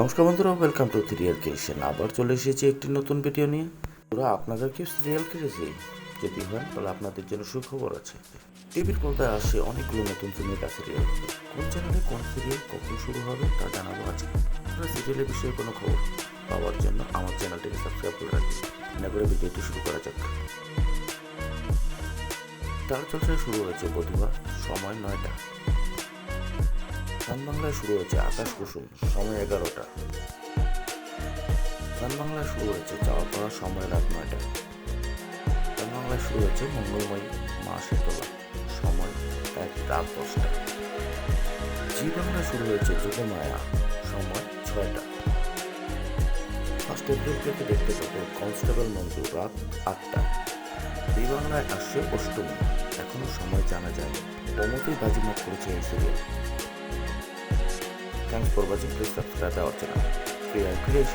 নমস্কার বন্ধুরা welcome to serial creation আবার চলে এসেছি একটি নতুন ভিডিও নিয়ে। ওরা আপনাদের কেউ সিরিয়াল কিনেছে যদি হয়, তাহলে আপনাদের জন্য সুখবর আছে। টিভির পর্দায় আসে অনেকগুলো নতুন সিনেমা সিরিয়াল কোন চ্যানেলে কোন সিরিয়াল কখন শুরু হবে, তা জানাব আজকে। আপনারা সিরিয়ালের বিষয়ে কোনো খবর পাওয়ার জন্য আমার চ্যানেলটিকে সাবস্ক্রাইব করে রাখবেন। না করে ভিডিওটি শুরু করা যাক। তার চর্চায় শুরু হয়েছে বধুয়া সময় নয়টা। গান বাংলায় শুরু হয়েছে আকাশ কুসুম, সময় এগারোটা। গান বাংলায় শুরু হয়েছে চাওয়া পাওয়া সময় রাত নয়টা। গান বাংলায় শুরু হয়েছে মঙ্গলময়ী মা শীতলা, সময় এক রাত দশটা। জি বাংলায় শুরু হয়েছে যুগমায়া, সময় ছয়টা। ফার্স্ট এপ্রিল থেকে দেখতে পাবে কনস্টেবল মঞ্জু রাত আটটা। এই বাংলায় আসছে অষ্টমী, এখনও সময় জানা যায়নি। প্রমোতেই বাজিমাত করেছে এই সিরিয়াল 영상 돌봐준 크리스토프 다다 어쩌나. VR 크리에이션